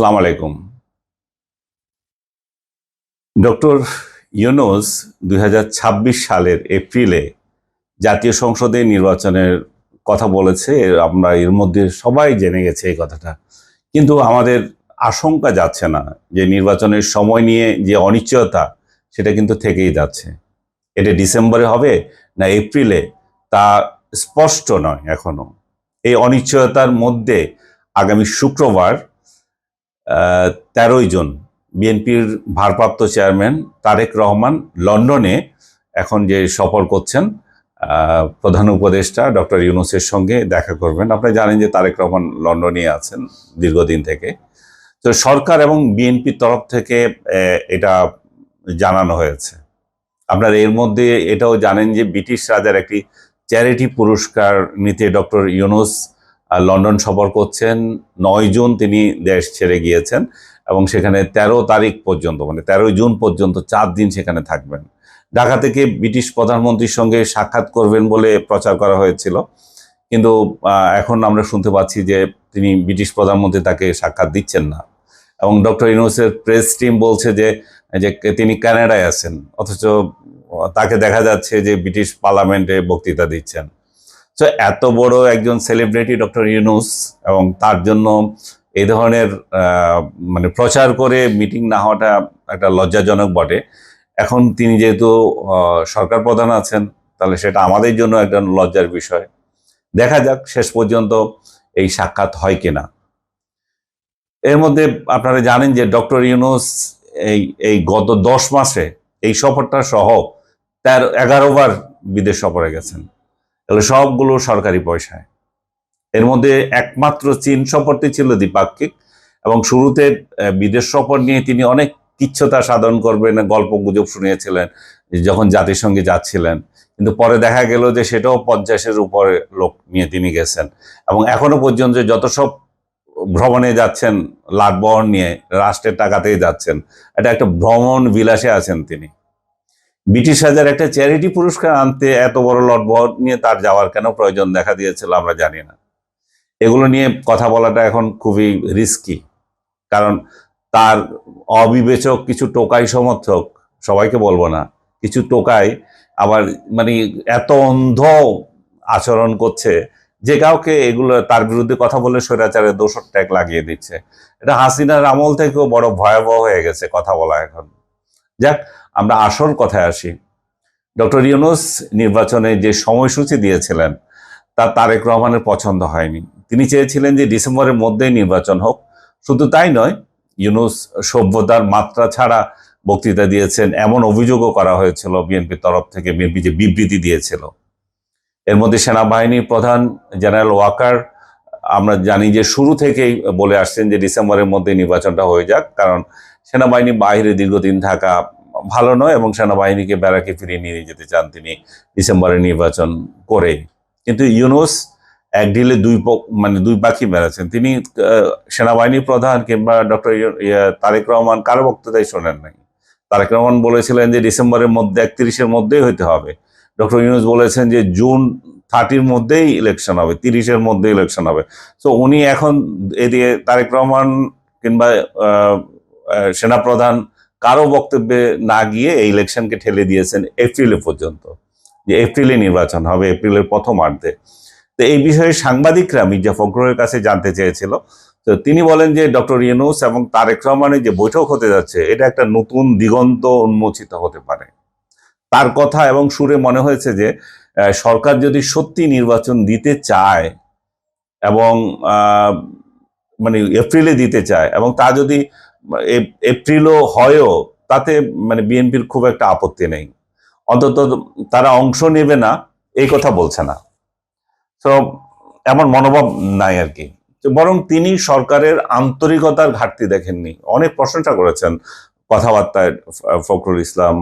সালাম আলাইকুম। ডক্টর ইউনুস দুই সালের এপ্রিলে জাতীয় সংসদে নির্বাচনের কথা বলেছে, আমরা এর মধ্যে সবাই জেনে গেছে এই কথাটা। কিন্তু আমাদের আশঙ্কা যাচ্ছে না যে নির্বাচনের সময় নিয়ে যে অনিশ্চয়তা, সেটা কিন্তু থেকেই যাচ্ছে। এটা ডিসেম্বরে হবে না এপ্রিলে, তা স্পষ্ট নয় এখনও। এই অনিশ্চয়তার মধ্যে আগামী শুক্রবার তেরোই জন বিএনপির ভারপ্রাপ্ত চেয়ারম্যান তারেক রহমান লন্ডনে এখন যে সফর করছেন প্রধান উপদেষ্টা ডক্টর ইউনুসের সঙ্গে দেখা করবেন। আপনারা জানেন যে তারেক রহমান লন্ডনে আছেন দীর্ঘদিন থেকে। তো সরকার এবং বিএনপির তরফ থেকে এটা জানানো হয়েছে। আপনারা এর মধ্যে এটাও জানেন যে ব্রিটিশ রাজার একটি চ্যারিটি পুরস্কার নিতে ডক্টর ইউনুস লন্ডন সফর করছেন। নয় জুন তিনি দেশ ছেড়ে গিয়েছেন এবং সেখানে তেরো তারিখ পর্যন্ত মানে তেরোই জুন পর্যন্ত চার দিন সেখানে থাকবেন। ঢাকা থেকে ব্রিটিশ প্রধানমন্ত্রীর সঙ্গে সাক্ষাৎ করবেন বলে প্রচার করা হয়েছিল? কিন্তু এখন আমরা শুনতে পাচ্ছি যে তিনি ব্রিটিশ প্রধানমন্ত্রী তাকে সাক্ষাৎ দিচ্ছেন না। এবং ডক্টর ইউনুসের প্রেস টিম বলছে যে যে তিনি কানাডায় আছেন, অথচ তাকে দেখা যাচ্ছে যে ব্রিটিশ পার্লামেন্টে বক্তৃতা দিচ্ছেন। তো এত বড় একজন সেলিব্রিটি ডক্টর ইউনুস এবং তার জন্য এই ধরনের মানে প্রচার করে মিটিং না হওয়াটা একটা লজ্জাজনক বটে। এখন তিনি যেহেতু সরকার প্রধান আছেন, তাহলে সেটা আমাদের জন্য একজন লজ্জার বিষয়। দেখা যাক শেষ পর্যন্ত এই সাক্ষাৎ হয় কিনা। এর মধ্যে আপনারা জানেন যে ডক্টর ইউনুস এই এই গত দশ মাসে এই সফরটা সহ তার এগারো বার বিদেশ সফরে গেছেন। এগুলো সবগুলো সরকারি পয়সায়। এর মধ্যে একমাত্র চীন সফরটি ছিল দ্বিপাক্ষিক এবং শুরুতে বিদেশ সফর নিয়ে তিনি অনেক কিচ্ছতা সাধন করবেন, গল্প গুজব শুনিয়েছিলেন, যখন জাতিসংঘে যাচ্ছিলেন। কিন্তু পরে দেখা গেল যে সেটাও পঞ্চাশের উপরে লোক নিয়ে তিনি গেছেন। এবং এখনও পর্যন্ত যত সব ভ্রমণে যাচ্ছেন লাটবহর নিয়ে, রাষ্ট্রের টাকাতেই যাচ্ছেন, এটা একটা ভ্রমণ বিলাসে আছেন তিনি। ব্রিটিশ রাজার একটা চ্যারিটি পুরস্কার আনতে এত বড় লটবহর নিয়ে তার যাওয়ার কেন প্রয়োজন দেখা দিয়েছিল আমরা জানি না। এগুলো নিয়ে কথা বলাটা এখন খুবই রিস্কি কারণ তার অবিবেচক কিছু টোকাই সমর্থক, সবাইকে বলব না, কিছু টোকাই আবার মানে এত অন্ধ আচরণ করছে যে কাউকে এগুলো তার বিরুদ্ধে কথা বলে স্বৈরাচারের দোষর ট্যাগ লাগিয়ে দিচ্ছে। এটা হাসিনার আমল থেকেও বড় ভয়াবহ হয়ে গেছে কথা বলা এখন। যাক আমরা আসল কথায় আসি। ডক্টর ইউনুস নির্বাচনে যে সময়সূচি দিয়েছিলেন, তা তারেক রহমানের পছন্দ হয়নি। তিনি চেয়েছিলেন যে ডিসেম্বরের মধ্যেই নির্বাচন হোক। শুধু তাই নয়, ইউনুস সভ্যতার মাত্রা ছাড়া বক্তৃতা দিয়েছেন, এমন অভিযোগও করা হয়েছিল বিএনপির তরফ থেকে, বিএনপি যে বিবৃতি দিয়েছিল। এর মধ্যে সেনাবাহিনীর প্রধান জেনারেল ওয়াকার, আমরা জানি যে শুরু থেকেই বলে আসছেন যে ডিসেম্বরের মধ্যে নির্বাচনটা হয়ে যাক, কারণ সেনাবাহিনী বাইরে দীর্ঘদিন থাকা ভালো নয় এবং সেনাবাহিনীকে ব্যারাকে ফিরিয়ে নিয়ে যেতে চান তিনি ডিসেম্বরে নির্বাচন করে। কিন্তু ইউনুস এক ঢিলে দুই মানে দুই পাখি মেরেছেন। তিনি সেনাবাহিনী প্রধান কিংবা ডক্টর তারেক রহমান কারও বক্তৃতাই শোনেন নাই। তারেক রহমান বলেছিলেন যে ডিসেম্বরের মধ্যে, একত্রিশের মধ্যেই হইতে হবে। ডক্টর ইউনুস বলেছেন যে জুন থার্টির মধ্যেই ইলেকশন হবে, তিরিশের মধ্যে ইলেকশন হবে। তো উনি এখন এদিকে তারেক রহমান কিংবা সেনাপ্রধান কারও বক্তব্যে না গিয়ে এই ইলেকশনকে ঠেলে দিয়েছেন এপ্রিলে পর্যন্ত, যে এপ্রিলে নির্বাচন হবে, এপ্রিলের প্রথম প্রথমার্ধে তো এই বিষয়ে সাংবাদিকরা মির্জা ফখরুলের কাছে জানতে চেয়েছিল। তো তিনি বলেন যে ডক্টর ইউনুস এবং তারেক রহমানের যে বৈঠক হতে যাচ্ছে, এটা একটা নতুন দিগন্ত উন্মোচিত হতে পারে। তার কথা এবং সুরে মনে হয়েছে যে সরকার যদি সত্যি নির্বাচন দিতে চায় এবং মানে এপ্রিলে দিতে চায় এবং তা যদি এপ্রিলও হয়ও, তাতে মানে বিএনপির খুব একটা আপত্তি নেই। অন্তত তারা অংশ নেবে না, এই কথা বলছে না। তো এমন মনোভাব নাই আর কি। বরং তিনি সরকারের আন্তরিকতার ঘাটতি দেখেননি। অনেক প্রশংসা করেছেন কথাবার্তায় ফখরুল ইসলাম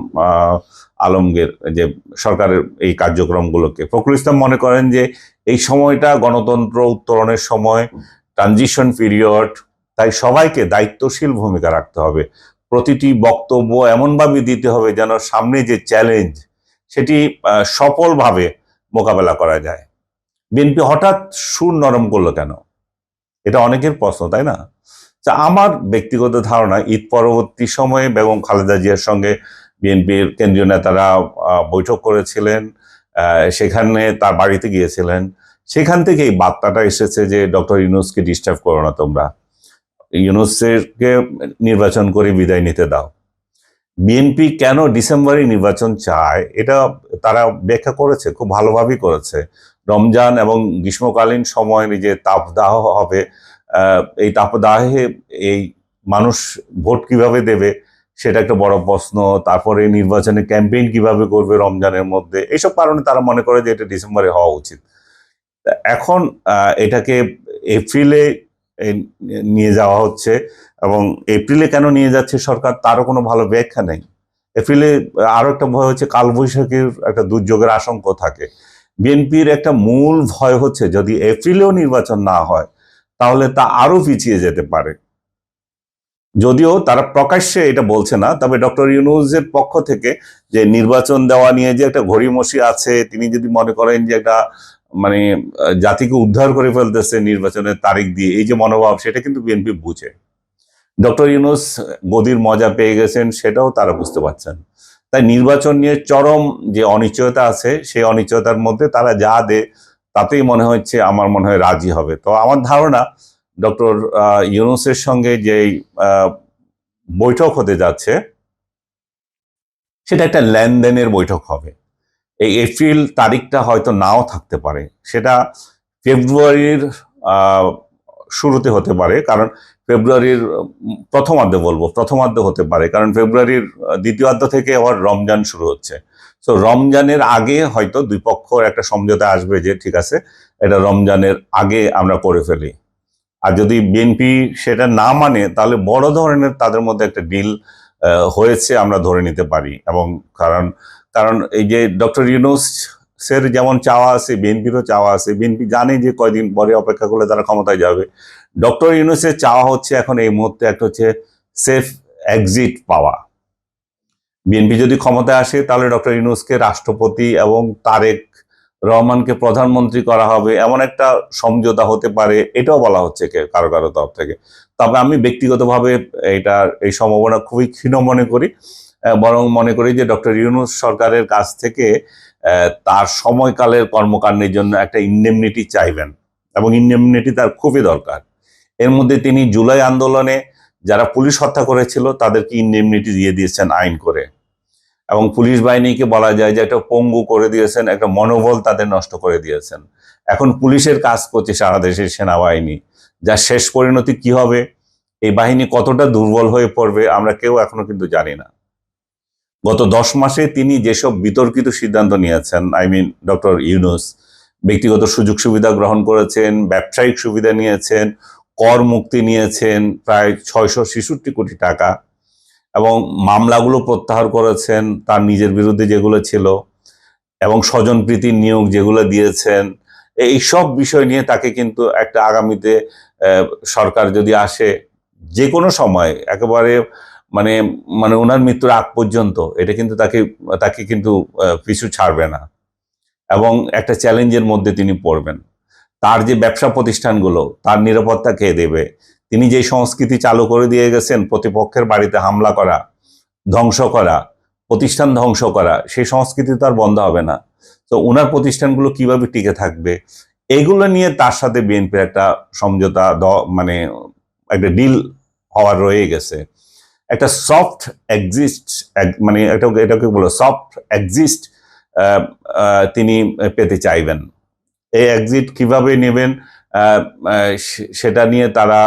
আলমগীর, যে সরকারের এই কার্যক্রমগুলোকে। ফখরুল ইসলাম মনে করেন যে এই সময়টা গণতন্ত্র উত্তরণের সময় ট্রানজিশন পিরিয়ড তাই সবাইকে দায়িত্বশীল ভূমিকা রাখতে হবে। প্রতিটি বক্তব্য এমনভাবে দিতে হবে যেন সামনে যে চ্যালেঞ্জ, সেটি সফলভাবে মোকাবেলা করা যায়। বিএনপি হঠাৎ সুর নরম করল কেন? এটা অনেকের প্রশ্ন, তাই না? তা আমার ব্যক্তিগত ধারণা, ঈদ পরবর্তী সময়ে বেগম খালেদা জিয়ার সঙ্গে বিএনপির কেন্দ্রীয় নেতারা বৈঠক করেছিলেন সেখানে তার বাড়িতে গিয়েছিলেন। সেখান থেকে এই বার্তাটা এসেছে যে ডক্টর ইউনুসকে ডিস্টার্ব করো না তোমরা। ইউনুসকে নির্বাচন করে বিদায় নিতে দাও। বিএনপি কেন ডিসেম্বরে নির্বাচন চায়, এটা তারা ব্যাখ্যা করেছে, খুব ভালোভাবেই করেছে। রমজান এবং গ্রীষ্মকালীন সময়ের যে তাপদাহ হবে এই তাপদাহে এই মানুষ ভোট কীভাবে দেবে, সেটা একটা বড় প্রশ্ন। তারপরে নির্বাচনে ক্যাম্পেইন কীভাবে করবে রমজানের মধ্যে এইসব কারণে তারা মনে করে যে এটা ডিসেম্বরে হওয়া উচিত। এখন এটাকে এপ্রিলে নিয়ে যাওয়া হচ্ছে এবং এপ্রিলে কেন নিয়ে যাচ্ছে সরকার তারও কোনো ভালো ব্যাখ্যা নেই। এপ্রিলে আরও একটা ভয় হচ্ছে, কালবৈশাখীর একটা দুর্যোগের আশঙ্কা থাকে। বিএনপির একটা মূল ভয় হচ্ছে, যদি এপ্রিলেও নির্বাচন না হয়, তাহলে তা আরও পিছিয়ে যেতে পারে। যদিও তারা প্রকাশ্যে এটা বলছে না, তবে ডক্টর ইউনুসের পক্ষ থেকে যে নির্বাচন দেওয়া নিয়ে যে একটা ঘড়িমসি আছে, তিনি যদি মনে করেন যে একটা মানে জাতিকে উদ্ধার করে ফেলতেছে নির্বাচনের তারিখ দিয়ে। এই যে মনোভাব, সেটা কিন্তু বিএনপি বুঝে। ডক্টর ইউনুস গদির মজা পেয়ে গেছেন, সেটাও তারা বুঝতে পারছেন। তাই নির্বাচন নিয়ে চরম যে অনিশ্চয়তা আছে, সেই অনিশ্চয়তার মধ্যে তারা যা দে, তাতেই মনে হচ্ছে, আমার মনে হয় রাজি হবে। তো আমার ধারণা, ডক্টর ইউনুসের সঙ্গে যে বৈঠক হতে যাচ্ছে, সেটা একটা লেনদেনের বৈঠক হবে। এই এপ্রিল তারিখটা হয়তো নাও থাকতে পারে। সেটা ফেব্রুয়ারির শুরুতে হতে পারে, কারণ ফেব্রুয়ারির প্রথমার্ধে বলব, প্রথমার্ধে হতে পারে, কারণ ফেব্রুয়ারির দ্বিতীয়ার্ধ থেকে আবার রমজান শুরু হচ্ছে। তো রমজানের আগে হয়তো দুই পক্ষর একটা সমঝোতা আসবে যে, ঠিক আছে, এটা রমজানের আগে আমরা করে ফেলি। আর যদি বিএনপি সেটা না মানে তাহলে বড় ধরনের তাদের মধ্যে একটা ডিল হয়েছে আমরা ধরে নিতে পারি। এবং কারণ কারণ এই যে ডক্টর ইউনুস সের যেমন চাওয়া আছে, বিএনপিরও চাওয়া আছে, বিএনপি জানে যে কয়দিন পরে অপেক্ষা করলে তারা ক্ষমতায় যাবে। ডক্টর ইউনুসের চাওয়া হচ্ছে এখন এই মুহূর্তে একটা হচ্ছে সেফ এক্সিট পাওয়া। বিএনপি যদি ক্ষমতায় আসে, তাহলে ডক্টর ইউনুসকে রাষ্ট্রপতি এবং তারেক রহমানকে প্রধানমন্ত্রী করা হবে, এমন একটা সমঝোতা হতে পারে, এটাও বলা হচ্ছে কারও কারও তরফ থেকে। তবে আমি ব্যক্তিগতভাবে এটার এই সম্ভাবনা খুবই ক্ষীণ মনে করি। বরং মনে করি যে ডক্টর ইউনুস সরকারের কাছ থেকে তার সময়কালের কর্মকাণ্ডের জন্য একটা ইন্ডেমনিটি চাইবেন। এবং ইন্ডেমনিটি তার খুবই দরকার। এর মধ্যে তিনি জুলাই আন্দোলনে যারা পুলিশ হত্যা করেছিল, তাদেরকে ইন্ডেমনিটি দিয়ে দিয়েছেন আইন করে। এবং পুলিশ বাহিনীকে বলা যায় যে একটা পঙ্গু করে দিয়েছেন, একটা মনোবল তাদের নষ্ট করে দিয়েছেন। এখন পুলিশের কাজ করছে সারা দেশের সেনাবাহিনী। যার শেষ পরিণতি কি হবে? এই বাহিনী কতটা দুর্বল হয়ে পড়বে, আমরা কেউ এখনও কিন্তু জানি না। গত দশ মাসে তিনি যেসব বিতর্কিত সিদ্ধান্ত নিয়েছেন আই মিন ডক্টর ইউনুস ব্যক্তিগত সুযোগ সুবিধা গ্রহণ করেছেন, ব্যবসায়িক সুবিধা নিয়েছেন, কর মুক্তি নিয়েছেন, প্রায় ছয়শো ছেষট্টি কোটি টাকা, এবং মামলাগুলো প্রত্যাহার করেছেন তার নিজের বিরুদ্ধে যেগুলো ছিল, এবং স্বজনপ্রীতির নিয়োগ যেগুলো দিয়েছেন এই সব বিষয় নিয়ে তাকে কিন্তু একটা আগামীতে সরকার যদি আসে, যে কোনো সময়, একেবারে মানে মানে ওনার মৃত্যুর আগ পর্যন্ত, এটা কিন্তু তাকে তাকে কিন্তু পিছু ছাড়বে না। এবং একটা চ্যালেঞ্জের মধ্যে তিনি পড়বেন। তার যে ব্যবসা প্রতিষ্ঠানগুলো, তার নিরাপত্তা কে দেবে? তিনি যে সংস্কৃতি চালু করে দিয়ে গেছেন, প্রতিপক্ষের বাড়িতে হামলা করা, ধ্বংস করা, প্রতিষ্ঠান ধ্বংস করা, সেই সংস্কৃতি তো আর বন্ধ হবে না। তো ওনার প্রতিষ্ঠানগুলো কীভাবে টিকে থাকবে? এগুলো নিয়ে তার সাথে বিএনপির একটা সমঝোতা মানে একটা ডিল হওয়ার রয়ে গেছে। একটা সফট এক্সিস্ট মানে এটা এটাকে বলো সফট এক্সিস্ট তিনি পেতে চাইবেন। এই এক্সিট কীভাবে নেবেন? সেটা নিয়ে তারা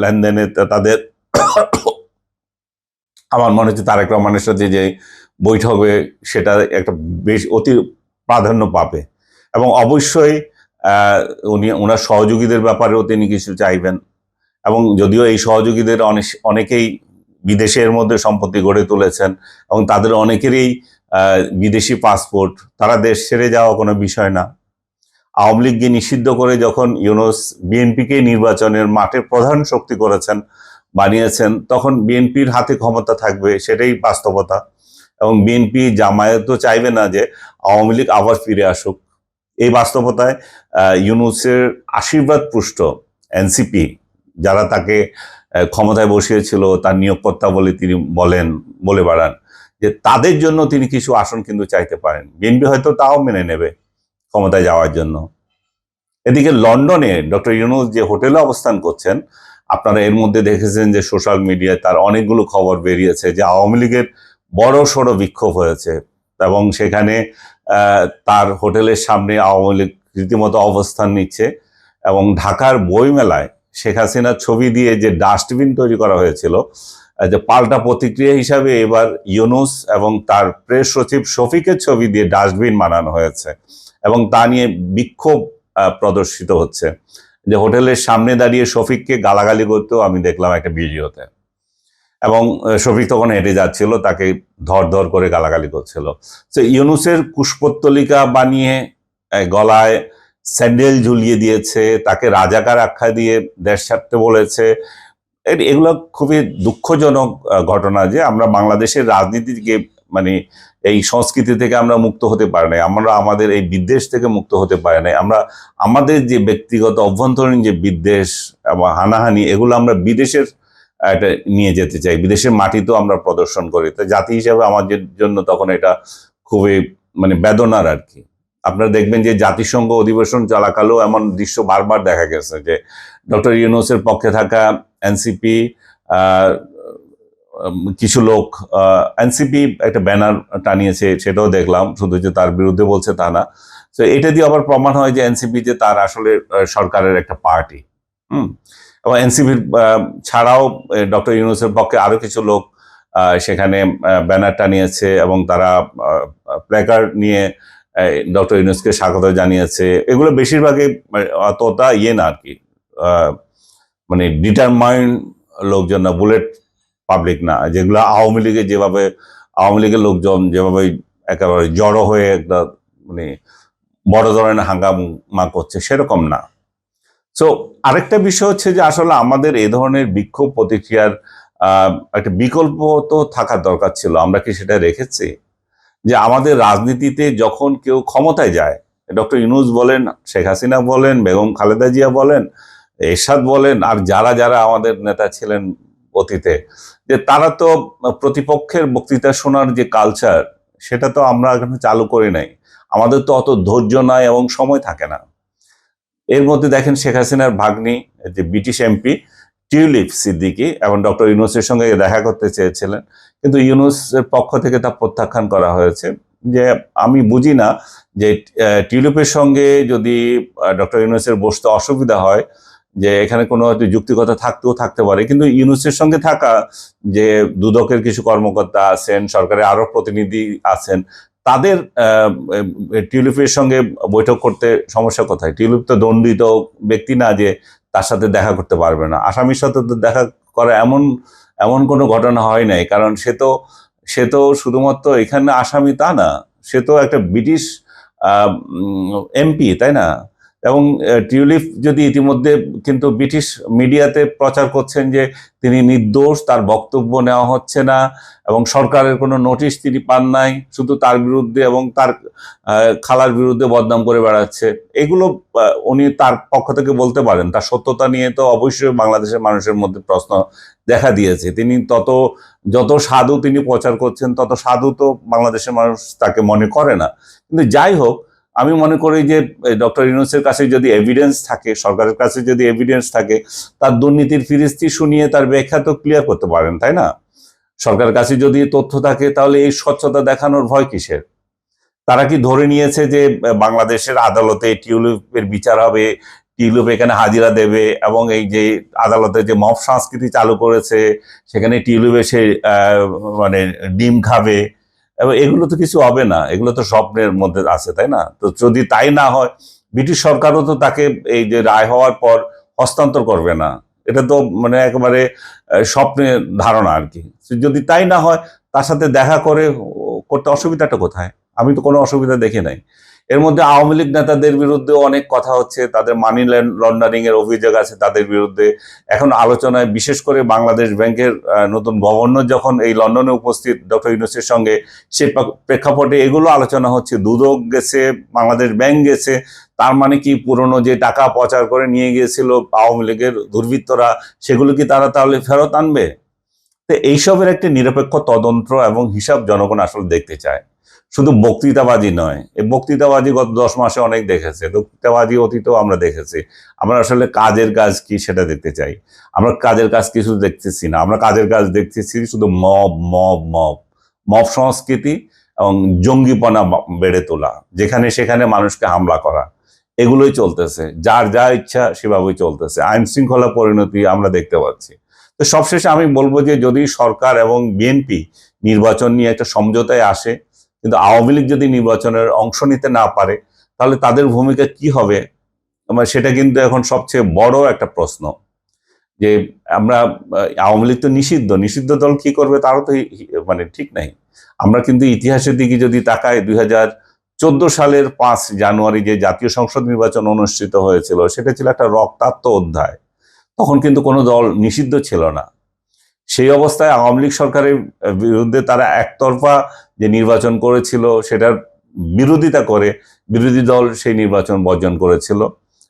লেনদেনে তাদের আমার মনে হচ্ছে তারেক রহমানের সাথে যে বৈঠক সেটা একটা বেশ অতি প্রাধান্য পাবে। এবং অবশ্যই উনি, ওনার সহযোগীদের ব্যাপারেও তিনি কিছু চাইবেন। এবং যদিও এই সহযোগীদের অনেক অনেকেই বিদেশের মধ্যে সম্পত্তি গড়ে তুলেছেন এবং তাদের অনেকেরই বিদেশি পাসপোর্ট, তারা দেশ ছেড়ে যাওয়া কোনো বিষয় না। আওয়ামী লীগকে নিষিদ্ধ করে যখন ইউনুস বিএনপিকে নির্বাচনের মাঠে প্রধান শক্তি করেছেন, বানিয়েছেন, তখন বিএনপির হাতে ক্ষমতা থাকবে সেটাই বাস্তবতা এবং বিএনপি জামায়াতও চাইবে না যে আওয়ামী লীগ আবার ফিরে আসুক। এই বাস্তবতায় ইউনুসের আশীর্বাদ পুষ্ট এনসিপি, যারা তাকে ক্ষমতায় বসিয়েছিল, তার নিয়োগকর্তা বলে তিনি বলেন, বলে বেড়ান যে তাদের জন্য তিনি কিছু আসন কিন্তু চাইতে পারেন। বিএনপি হয়তো তাও মেনে নেবে ক্ষমতায় যাওয়ার জন্য। এদিকে লন্ডনে ডক্টর ইউনুস যে হোটেলে অবস্থান করছেন, আপনারা এর মধ্যে দেখেছেন যে সোশ্যাল মিডিয়ায় তার অনেকগুলো খবর বেরিয়েছে যে আওয়ামী লীগের বড় সড়ো বিক্ষোভ হয়েছে এবং সেখানে তার হোটেলের সামনে আওয়ামী লীগ রীতিমতো অবস্থান নিচ্ছে এবং ঢাকার বইমেলায় শেখ হাসিনার ছবি দিয়ে যে ডাস্টবিন তৈরি করা হয়েছিল যে পাল্টা প্রতিক্রিয়া হিসাবে এবার ইউনুস এবং তার প্রেস সচিব শফিকের ছবি দিয়ে ডাস্টবিন বানানো হয়েছে এবং তা নিয়ে বিক্ষোভ প্রদর্শিত হচ্ছে। যে হোটেলের সামনে দাঁড়িয়ে শফিককে গালাগালি করতেও আমি দেখলাম একটা ভিডিওতে। এবং শফিক তখন হেঁটে যাচ্ছিল, তাকে ধর ধর করে গালাগালি করছিল। তো ইউনুসের কুশপত্তলিকা বানিয়ে গলায় স্যান্ডেল ঝুলিয়ে দিয়েছে, তাকে রাজাকার আখ্যা দিয়ে দেশ ছাড়তে বলেছে। এগুলো খুবই দুঃখজনক ঘটনা যে আমরা বাংলাদেশের রাজনীতিকে মানে এই সংস্কৃতি থেকে আমরা মুক্ত হতে পারি নাই, আমরা আমাদের এই বিদ্বেষ থেকে মুক্ত হতে পারি নাই, আমরা আমাদের যে ব্যক্তিগত অভ্যন্তরীণ যে বিদ্বেষ এবং হানাহানি, এগুলো আমরা বিদেশের এটা নিয়ে যেতে চাই, বিদেশের মাটিতেও আমরা প্রদর্শন করি। তো জাতি হিসাবে আমাদের জন্য তখন এটা খুবই মানে বেদনার আর কি। আপনারা দেখবেন যে জাতিসংঘ অধিবেশন চলাকালেও এমন দৃশ্য বারবার দেখা গেছে যে ডক্টর ইউনুসের পক্ষে থাকা এনসিপি কিছু লোক এনসিপি একটা ব্যানার টানিয়েছে, সেটাও দেখলাম, শুধু যে তার বিরুদ্ধে বলছে তা না। তো এটা দিয়ে আবার প্রমাণ হয় যে এনসিপি যে তার আসলে সরকারের একটা পার্টি। হুম? এবং এনসিপির ছাড়াও ডক্টর ইউনুসের পক্ষে আরও কিছু লোক সেখানে ব্যানার টানিয়েছে এবং তারা প্ল্যাকার্ড নিয়ে ডক্টর ইউনুসকে স্বাগত জানিয়েছে। এগুলো বেশিরভাগই মানে, অতটা ইয়ে না আর কি। মানে ডিটারমাইন্ড লোকজন না বুলেট পাবলিক না। যেগুলো আওয়ামী লীগের যেভাবে আওয়ামী লীগের লোকজন যেভাবে একেবারে জড়ো হয়ে একটা মানে বড় ধরনের হাঙ্গামা করছে সেরকম না। সো আরেকটা বিষয় হচ্ছে যে আসলে আমাদের এ ধরনের বিক্ষোভ প্রতিক্রিয়ার একটা বিকল্প তো থাকার দরকার ছিল। আমরা কি সেটা রেখেছি? যে আমাদের রাজনীতিতে যখন কেউ ক্ষমতায় যায়, ডক্টর ইউনুস বলেন, শেখ হাসিনা বলেন, বেগম খালেদা জিয়া বলেন, এরশাদ বলেন, আর যারা যারা আমাদের নেতা ছিলেন অতীতে, যে তারা তো প্রতিপক্ষের বক্তৃতা শোনার যে কালচার সেটা তো আমরা এখানে চালু করি নাই। আমাদের তো অত ধৈর্য নাই এবং সময় থাকে না। এর মধ্যে দেখেন শেখ হাসিনার ভাগ্নি, যে ব্রিটিশ এমপি টিউলিপ সিদ্দিকি এবং ডক্টর ইউনুসের সঙ্গে দেখা করতে চেয়েছিলেন। কিন্তু ইউনুসের পক্ষ থেকে তা প্রত্যাখ্যান করা হয়েছে যে, আমি বুঝি না যে টিউলিপের সঙ্গে যদি ডক্টর ইউনুসের বসতে অসুবিধা হয়, যে এখানে কোনো হয়তো যুক্তিকতা থাকতেও থাকতে পারে। কিন্তু ইউনুসের সঙ্গে থাকা যে, দুদকের কিছু কর্মকর্তা আছেন, সরকারের আরও প্রতিনিধি আছেন, তাদের টিউলিপের সঙ্গে বৈঠক করতে সমস্যা কোথায়? টিউলিপ তো দণ্ডিত ব্যক্তি না যে তার সাথে দেখা করতে পারবে না। আসামির সাথে তো দেখা করা এমন এমন কোনো ঘটনা হয় নাই, কারণ সে তো সে তো শুধুমাত্র এখানে আসামি তা না, সে তো একটা ব্রিটিশ এমপি তাই না? এবং টিউলিপ যদি ইতিমধ্যে কিন্তু ব্রিটিশ মিডিয়াতে প্রচার করছেন যে তিনি নির্দোষ, তার বক্তব্য নেওয়া হচ্ছে না এবং সরকারের কোনো নোটিশ তিনি পান নাই, শুধু তার বিরুদ্ধে এবং তার খালার বিরুদ্ধে বদনাম করে বেড়াচ্ছে। এগুলো উনি তার পক্ষ থেকে বলতে পারেন। তার সত্যতা নিয়ে তো অবশ্যই বাংলাদেশের মানুষের মধ্যে প্রশ্ন দেখা দিয়েছে। তিনি তত, যত সাধু তিনি প্রচার করছেন, তত সাধু তো বাংলাদেশের মানুষ তাকে মনে করে না। কিন্তু যাই হোক আমি মনে করি যে ডক্টর ইউনুসের কাছে যদি এভিডেন্স থাকে, সরকারের কাছে যদি এভিডেন্স থাকে, তার দুর্নীতির ফিরিস্তি শুনিয়ে তার ব্যাখ্যা তো ক্লিয়ার করতে পারেন, তাই না? সরকারের কাছে যদি তথ্য থাকে, তাহলে এই স্বচ্ছতা দেখানোর ভয় কিসের? তারা কি ধরে নিয়েছে যে বাংলাদেশের আদালতে টিউলিপের বিচার হবে, টিউলিপ এখানে হাজিরা দেবে, এবং এই যে আদালতে যে মফ সংস্কৃতি চালু করেছে, সেখানে টিউলিপ এসে মানে ডিম খাবে এবং এগুলো তো কিছু হবে না, এগুলো তো স্বপ্নের মধ্যে আছে, তাই না? তো যদি তাই না হয়, ব্রিটিশ সরকারও তো তাকে এই যে রায় হওয়ার পর হস্তান্তর করবে না। এটা তো মানে একেবারে স্বপ্নের ধারণা আর কি। যদি তাই না হয়, তার সাথে দেখা করে করতে অসুবিধাটা কোথায়? আমি তো কোনো অসুবিধা দেখি নাই। এর মধ্যে আওয়ামী লীগ নেতাদের বিরুদ্ধে অনেক কথা হচ্ছে, তাদের মানি লন্ডারিং এর অভিযোগ আছে তাদের বিরুদ্ধে। এখন আলোচনায় বিশেষ করে বাংলাদেশ ব্যাংকের নতুন গভর্নর যখন এই লন্ডনে উপস্থিত ডক্টর ইউনুসের সঙ্গে, সে প্রেক্ষাপটে এগুলো আলোচনা হচ্ছে। দুদক গেছে, বাংলাদেশ ব্যাংক গেছে, তার মানে কি পুরনো যে টাকা পাচার করে নিয়ে গিয়েছিল আওয়ামী লীগের দুর্বৃত্তরা, সেগুলো কি তারা তাহলে ফেরত আনবে? তো এইসবের একটি নিরপেক্ষ তদন্ত এবং হিসাব জনগণ আসলে দেখতে চায়। শুধু বক্তৃতাবাজি নয়, এই বক্তৃতাবাজি গত দশ মাসে অনেক দেখেছে, বক্তৃতাবাজি অতীতেও আমরা দেখেছি। আমরা আসলে কাজের কাজ কি সেটা দেখতে চাই। আমরা কাজের কাজ কিছু দেখতেছি না, আমরা কাজের কাজ দেখতেছি শুধু মব মব মব। মব সংস্কৃতি এবং জঙ্গিপনা বেড়ে তোলা, যেখানে সেখানে মানুষকে হামলা করা, এগুলোই চলতেছে। যার যা ইচ্ছা সেভাবেই চলতেছে। আইন শৃঙ্খলা পরিণতি আমরা দেখতে পাচ্ছি। তো সবশেষে আমি বলব যে যদি সরকার এবং বিএনপি নির্বাচন নিয়ে একটা সমঝোতায় আসে, কিন্তু আওয়ামী লীগ যদি নির্বাচনের অংশ নিতে না পারে, তাহলে তাদের ভূমিকা কি হবে? আমার সেটা কিন্তু এখন সবচেয়ে বড় একটা প্রশ্ন। যে আমরা, আওয়ামী লীগ তো নিষিদ্ধ নিষিদ্ধ দল কি করবে তারও তো মানে ঠিক নাই। আমরা কিন্তু ইতিহাসের দিকে যদি তাকাই, দুই চোদ্দ সালের পাঁচ জানুয়ারি যে জাতীয় সংসদ নির্বাচন অনুষ্ঠিত হয়েছিল, সেটা ছিল একটা রক্তাক্ত অধ্যায়। তখন কিন্তু কোনো দল নিষিদ্ধ ছিল না। সেই অবস্থায় আওয়ামী লীগ সরকারের বিরুদ্ধে তারা একতরফা যে নির্বাচন করেছিল, সেটার বিরোধিতা করে বিরোধী দল সেই নির্বাচন বর্জন করেছিল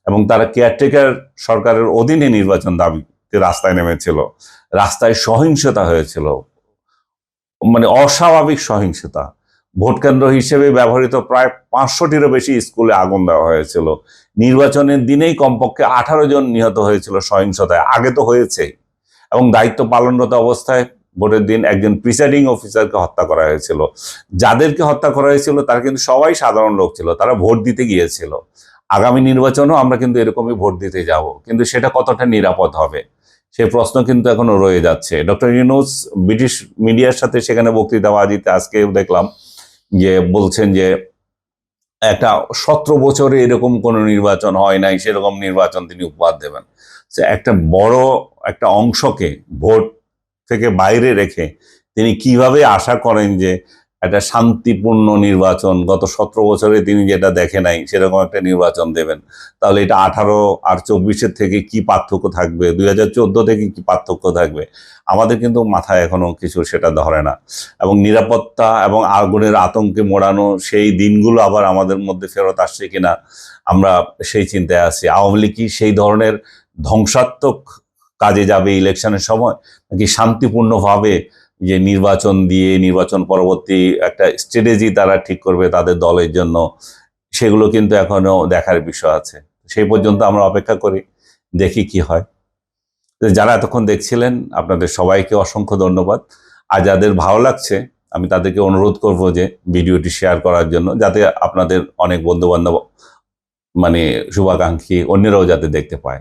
এবং তারা কেয়ারটেকার সরকারের অধীনে নির্বাচন দাবিতে রাস্তায় নেমেছিল। রাস্তায় সহিংসতা হয়েছিল। মানে অস্বাভাবিক সহিংসতা। ভোট কেন্দ্র হিসেবে ব্যবহৃত প্রায় পাঁচশোটিরও বেশি স্কুলে আগুন দেওয়া হয়েছিল। নির্বাচনের দিনেই কমপক্ষে আঠারো জন নিহত হয়েছিল সহিংসতায়। আগে তো হয়েছে এবং দায়িত্ব পালনরত অবস্থায় ভোটের দিন একজন প্রিসাইডিং অফিসারকে হত্যা করা হয়েছিল। যাদেরকে হত্যা করা হয়েছিল, তারা কিন্তু সবাই সাধারণ লোক ছিল, তারা ভোট দিতে গিয়েছিল। আগামী নির্বাচনেও আমরা কিন্তু এরকমই ভোট দিতে যাব, কিন্তু সেটা কতটা নিরাপদ হবে? সে প্রশ্ন কিন্তু এখনও রয়ে যাচ্ছে। ডক্টর ইউনুস ব্রিটিশ মিডিয়ার সাথে সেখানে বক্তৃতাবাজিতে আজকে দেখলাম যে বলছেন যে একটা সতেরো বছরে এরকম কোনো নির্বাচন হয় নাই, সেরকম নির্বাচন তিনি উপহার দেবেন। যে একটা বড় একটা অংশকে ভোট থেকে বাইরে রেখে তিনি কীভাবে আশা করেন যে একটা শান্তিপূর্ণ নির্বাচন। গত সতেরো বছরে তিনি যেটা দেখে নাই, সেরকম একটা নির্বাচন দেবেন। তাহলে এটা আঠারো আর চব্বিশের থেকে কি পার্থক্য থাকবে? দুই হাজার চোদ্দ থেকে কি পার্থক্য থাকবে? আমাদের কিন্তু মাথায় এখনও কিছু সেটা ধরে না। এবং নিরাপত্তা এবং আগুনের আতঙ্কে মোড়ানো সেই দিনগুলো আবার আমাদের মধ্যে ফেরত আসছে কিনা, আমরা সেই চিন্তায় আছি। আওয়ামী লীগ কি সেই ধরনের ধ্বংসাত্মক কাজে যাবে ইলেকশনের সময়? নাকি শান্তিপূর্ণভাবে যে নির্বাচন দিয়ে নির্বাচন পরবর্তী একটা স্ট্র্যাটেজি তারা ঠিক করবে তাদের দলের জন্য, সেগুলো কিন্তু এখনও দেখার বিষয় আছে। সেই পর্যন্ত আমরা অপেক্ষা করি, দেখি কি হয়। যারা এতক্ষণ দেখছিলেন, আপনাদের সবাইকে অসংখ্য ধন্যবাদ। আর যাদের ভালো লাগছে, আমি তাদেরকে অনুরোধ করব যে ভিডিওটি শেয়ার করার জন্য, যাতে আপনাদের অনেক বন্ধু বান্ধব মানে শুভাকাঙ্ক্ষী অন্যরাও যাতে দেখতে পায়।